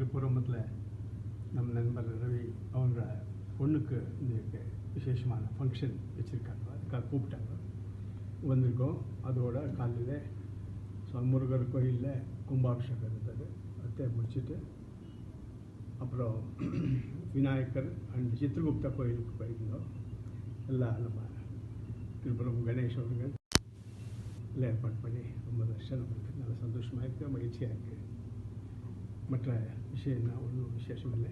திருப்புறமத்தில் நம்ம நண்பர் ரவி அவங்க பொண்ணுக்கு இந்த விசேஷமான ஃபங்க்ஷன் வச்சுருக்காங்க. அதுக்காக கூப்பிட்டாங்க. வந்திருக்கோம். அதோட காலையில் முருகர் கோயிலில் கும்பாபிஷேகம் இருந்தது. அதை முடிச்சுட்டு அப்புறம் விநாயகர் அண்ட் சித்திரகுப்தா கோயிலுக்கு போயிருந்தோம். எல்லாம் நம்ம திருப்புரம் கணேஷ் அவர்கள். எல்லாம் ஏற்பாடு பண்ணி ரொம்ப தர்ஷனம் இருக்குது நல்ல சந்தோஷமாக இருக்குது மகிழ்ச்சியாக இருக்குது மற்ற விஷயம்னா ஒன்றும் விசேஷம் இல்லை.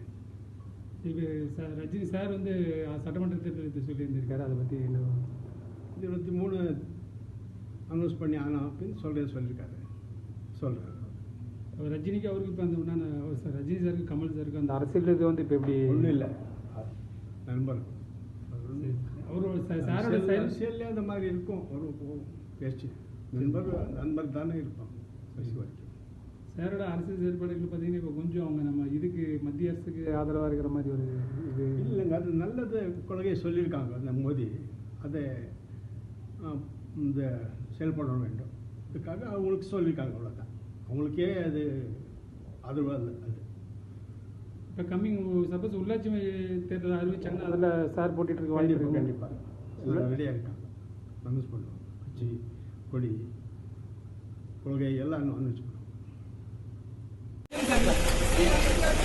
இப்போ சார் ரஜினி சார் வந்து சட்டமன்ற தேர்தலுக்கு சொல்லியிருந்திருக்காரு அதை பற்றி என்ன? இருபத்தி மூணு அனௌன்ஸ் பண்ணி ஆனால் அப்படின்னு சொல்கிறேன்னு சொல்லியிருக்காரு. சொல்கிறேன் ரஜினிக்கு அவருக்கு இப்போ அந்த உண்டான சார் ரஜினி சாருக்கு கமல் சாருக்கு அந்த அரசியல் இது வந்து இப்போ எப்படி? ஒன்றும் இல்லை. நண்பர். அவரோட சாரோட செயல் அரசியல்லே அந்த மாதிரி இருக்கும். ஒரு பேச்சு. நண்பர் நண்பர் தானே இருப்பான் கடைசி வரைக்கும் சாரோட அரசியல் செயல்பாடுகள் பார்த்தீங்கன்னா இப்போ கொஞ்சம் அவங்க நம்ம இதுக்கு மத்திய அரசுக்கு ஆதரவாக இருக்கிற மாதிரி ஒரு இது. இல்லைங்க அது நல்லது கொள்கையை சொல்லியிருக்காங்க அந்த மோடி. அதை இந்த செயல்பட வேண்டும். அதுக்காக அவங்களுக்கு சொல்லியிருக்காங்க அவ்வளோதான் அவங்களுக்கே அது ஆதரவு இல்லை அது. இப்போ கம்மிங் சப்போஸ் உள்ளாட்சி தேர்தல் அறிவிச்சாங்கன்னா அதில் சார் போட்டிட்டு இருக்க வாய்ப்பு கண்டிப்பாக ரெடியாக இருக்காங்க. அனௌன்ஸ் பண்ணுவோம் கட்சி கொடி கொள்கை எல்லாம் அனௌன்ஸ் பண்ணுவோம்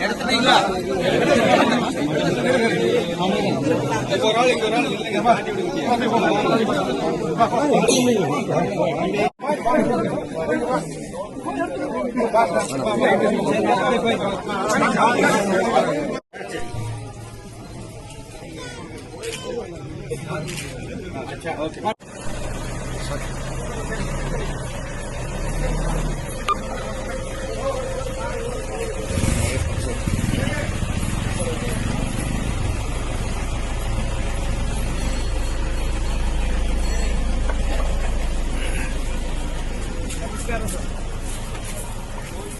எடுத்துட்டீங்களா ஒரு ஆள் இங்க Rosa.